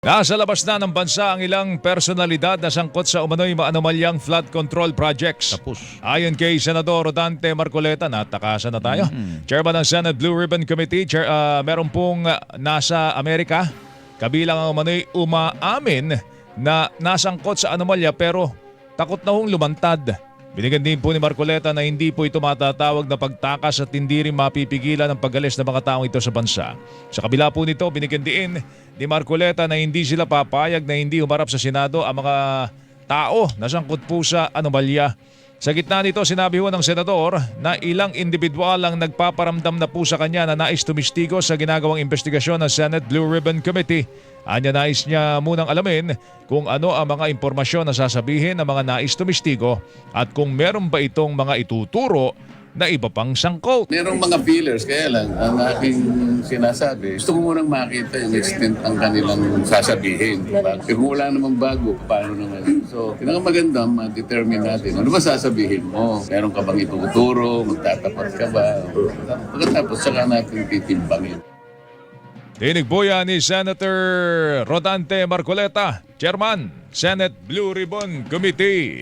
Nasa labas na ng bansa ang ilang personalidad na sangkot sa umano'y maanomalyang flood control projects. Tapos. Ayon kay Senador Rodante Marcoleta, natakasan na tayo. Chairman ng Senate Blue Ribbon Committee, chair, ah, meron pong nasa Amerika, kabilang ang umano'y umaamin na nasangkot sa anomalya pero takot na hong lumantad. Binigyan din po ni Marcoleta na hindi po ito matatawag na pagtakas at hindi rin mapipigilan ang pagalis ng mga taong ito sa bansa. Sa kabila po nito, binigyan din ni Marcoleta na hindi sila papayag na hindi humarap sa Senado ang mga tao na sangkot po sa anomalya. Sa gitna nito, sinabi ho ng senador na ilang individual ang nagpaparamdam na po sa kanya na nais tumistigo sa ginagawang investigasyon ng Senate Blue Ribbon Committee. Anya nais niya munang alamin kung ano ang mga impormasyon na sasabihin ng mga nais tumistigo at kung meron ba itong mga ituturo na iba pang sangkot. Merong mga feelers, kaya lang, ang aking sinasabi, gusto ko munang makita yung extent ng kanilang sasabihin. Diba? Eh, kung wala namang bago, paano naman? So, pinakamaganda, ma-determine natin, ano ba sasabihin mo? Meron ka bang ituturo? Magtatapat ka ba? Pagkatapos, saka natin titimbangin. Tinig po yan ni Senator Rodante Marcoleta, Chairman, Senate Blue Ribbon Committee.